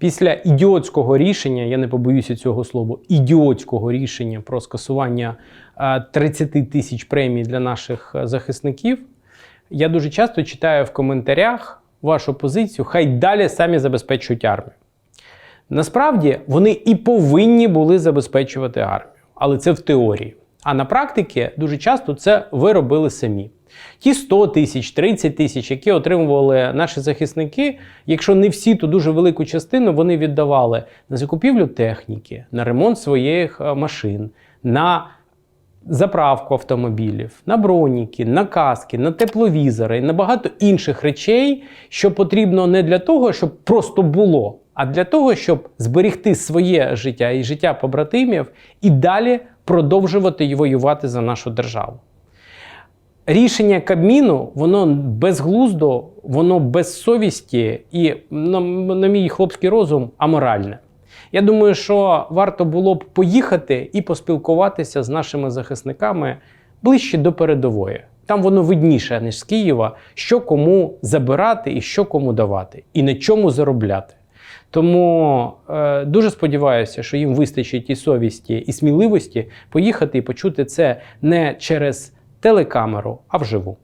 Після ідіотського рішення, я не побоюся цього слова, ідіотського рішення про скасування е, 30 тисяч премій для наших е, захисників, я дуже часто читаю в коментарях вашу позицію, хай далі самі забезпечують армію. Насправді вони і повинні були забезпечувати армію, але це в теорії. А на практиці дуже часто це ви робили самі. Ті 100 тисяч, 30 тисяч, які отримували наші захисники, якщо не всі, то дуже велику частину вони віддавали на закупівлю техніки, на ремонт своїх е, машин, на заправку автомобілів, на броніки, на каски, на тепловізори і на багато інших речей, що потрібно не для того, щоб просто було, а для того, щоб зберегти своє життя і життя побратимів і далі продовжувати воювати за нашу державу. Рішення Кабміну, воно безглуздо, воно без совісті і, на, на мій хлопський розум, аморальне. Я думаю, що варто було б поїхати і поспілкуватися з нашими захисниками ближче до передової. Там воно видніше, ніж з Києва, що кому забирати і що кому давати, і на чому заробляти. Тому е, дуже сподіваюся, що їм вистачить і совісті, і сміливості поїхати і почути це не через телекамеру, а вживу.